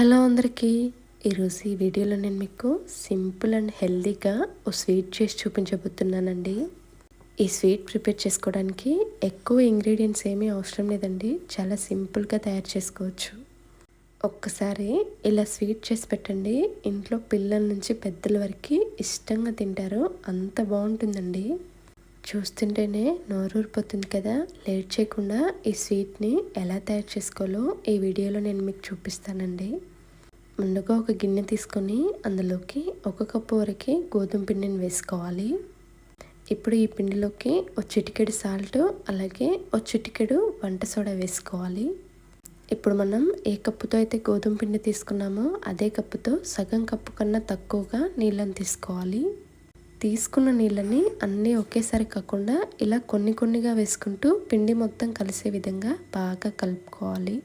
Hello అందరికీ. ఈరోజు ఈ వీడియోలో నేను మీకు సింపుల్ అండ్ హెల్దీగా ఓ స్వీట్ చేసి చూపించబోతున్నానండి. ఈ స్వీట్ ప్రిపేర్ చేసుకోవడానికి ఎక్కువ ఇంగ్రీడియంట్స్ ఏమీ అవసరం లేదండి. చాలా సింపుల్గా తయారు చేసుకోవచ్చు. ఒక్కసారి ఇలా స్వీట్ చేసి పెట్టండి. ఇంట్లో పిల్లల నుంచి పెద్దల వరకు ఇష్టంగా తింటారు అంత బాగుంటుందండి. చూస్తుంటేనే నోరూరిపోతుంది కదా. లేట్ చేయకుండా ఈ స్వీట్ని ఎలా తయారు చేసుకోవాలో ఈ వీడియోలో నేను మీకు చూపిస్తానండి. ముందుగా ఒక గిన్నె తీసుకొని అందులోకి ఒక కప్పు వరకు గోధుమ పిండిని వేసుకోవాలి. ఇప్పుడు ఈ పిండిలోకి ఒక చిటికెడు సాల్ట్ అలాగే ఒక చిటికెడు వంట సోడా వేసుకోవాలి. ఇప్పుడు మనం ఏ కప్పుతో అయితే గోధుమ పిండి తీసుకున్నామో అదే కప్పుతో సగం కప్పు కన్నా తక్కువగా నీళ్ళని తీసుకోవాలి. తీసుకున్న నీళ్ళని అన్నీ ఒకేసారి కాకుండా ఇలా కొన్ని కొన్నిగా వేసుకుంటూ పిండి మొత్తం కలిసే విధంగా బాగా కలుపుకోవాలి.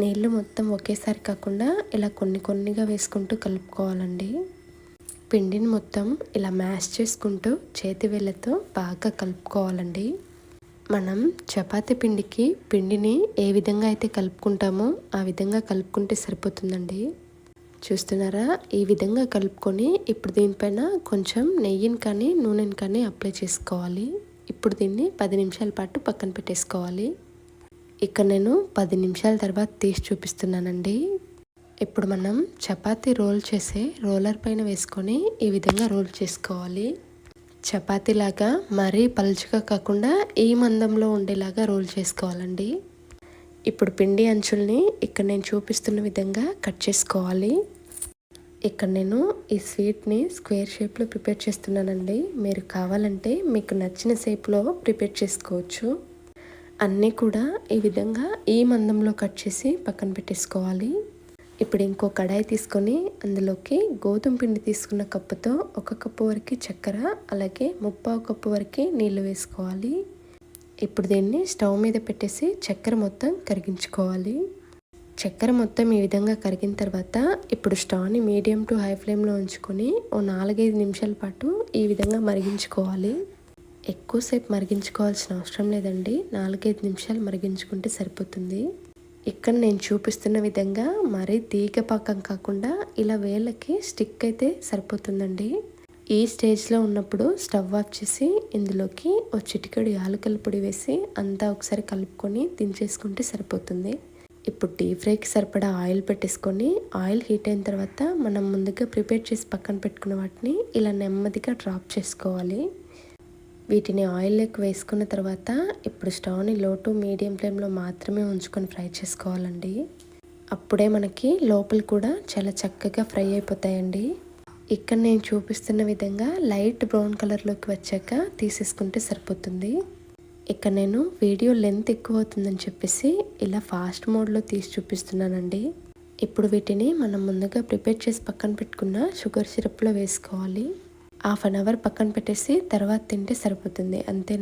నీళ్ళు మొత్తం ఒకేసారి కాకుండా ఇలా కొన్ని కొన్నిగా వేసుకుంటూ కలుపుకోవాలండి. పిండిని మొత్తం ఇలా మ్యాష్ చేసుకుంటూ చేతి వేళ్ళతో బాగా కలుపుకోవాలండి. మనం చపాతీ పిండికి పిండిని ఏ విధంగా అయితే కలుపుకుంటామో ఆ విధంగా కలుపుకుంటే సరిపోతుందండి. చూస్తున్నారా? ఈ విధంగా కలుపుకొని ఇప్పుడు దీనిపైన కొంచెం నెయ్యిని కానీ నూనెని కానీ అప్లై చేసుకోవాలి. ఇప్పుడు దీన్ని పది నిమిషాల పాటు పక్కన పెట్టేసుకోవాలి. ఇక్కడ నేను పది నిమిషాల తర్వాత తీసి చూపిస్తున్నానండి. ఇప్పుడు మనం చపాతీ రోల్ చేసే రోలర్ పైన వేసుకొని ఈ విధంగా రోల్ చేసుకోవాలి. చపాతీలాగా మరీ పలుచగా కాకుండా ఈ మందంలో ఉండేలాగా రోల్ చేసుకోవాలండి. ఇప్పుడు పిండి అంచుల్ని ఇక్కడ నేను చూపిస్తున్న విధంగా కట్ చేసుకోవాలి. ఇక్కడ నేను ఈ స్వీట్ని స్క్వేర్ షేప్లో ప్రిపేర్ చేస్తున్నానండి. మీరు కావాలంటే మీకు నచ్చిన షేప్లో ప్రిపేర్ చేసుకోవచ్చు. అన్నీ కూడా ఈ విధంగా ఈ మందంలో కట్ చేసి పక్కన పెట్టేసుకోవాలి. ఇప్పుడు ఇంకో కడాయి తీసుకొని అందులోకి గోధుమ పిండి తీసుకున్న కప్పుతో ఒక కప్పు వరకు చక్కెర అలాగే ముప్పావు కప్పు వరకు నీళ్ళు వేసుకోవాలి. ఇప్పుడు దీన్ని స్టవ్ మీద పెట్టేసి చక్కెర మొత్తం కరిగించుకోవాలి. చక్కెర మొత్తం ఈ విధంగా కరిగిన తర్వాత ఇప్పుడు స్టవ్ని మీడియం టు హై ఫ్లేమ్లో ఉంచుకొని ఓ నాలుగైదు నిమిషాల పాటు ఈ విధంగా మరిగించుకోవాలి. ఎక్కువసేపు మరిగించుకోవాల్సిన అవసరం లేదండి. నాలుగైదు నిమిషాలు మరిగించుకుంటే సరిపోతుంది. ఇక్కడ నేను చూపిస్తున్న విధంగా మరీ తీగ పాకం కాకుండా ఇలా వేళ్ళకి స్టిక్ అయితే సరిపోతుందండి. ఈ స్టేజ్లో ఉన్నప్పుడు స్టవ్ ఆఫ్ చేసి ఇందులోకి ఒక చిటికెడు యాలకల పొడి వేసి అంతా ఒకసారి కలుపుకొని దించేసుకుంటే సరిపోతుంది. ఇప్పుడు డీప్ ఫ్రైకి సరిపడా ఆయిల్ పెట్టేసుకొని ఆయిల్ హీట్ అయిన తర్వాత మనం ముందుగా ప్రిపేర్ చేసి పక్కన పెట్టుకున్న వాటిని ఇలా నెమ్మదిగా డ్రాప్ చేసుకోవాలి. వీటిని ఆయిల్లోకి వేసుకున్న తర్వాత ఇప్పుడు స్టవ్ని లో టు మీడియం ఫ్లేమ్లో మాత్రమే ఉంచుకొని ఫ్రై చేసుకోవాలండి. అప్పుడే మనకి లోపల కూడా చాలా చక్కగా ఫ్రై అయిపోతాయండి. ఇక్కడ నేను చూపిస్తున్న విధంగా లైట్ బ్రౌన్ కలర్లోకి వచ్చాక తీసేసుకుంటే సరిపోతుంది. ఇక్కడ నేను వీడియో లెంత్ ఎక్కువ అవుతుందని చెప్పేసి ఇలా ఫాస్ట్ మోడ్లో తీసి చూపిస్తున్నానండి. ఇప్పుడు వీటిని మనం ముందుగా ప్రిపేర్ చేసి పక్కన పెట్టుకున్న షుగర్ సిరప్లో వేసుకోవాలి. హాఫ్ అన్ అవర్ పక్కన పెట్టేసి తర్వాత తింటే సరిపోతుంది అంతేనా?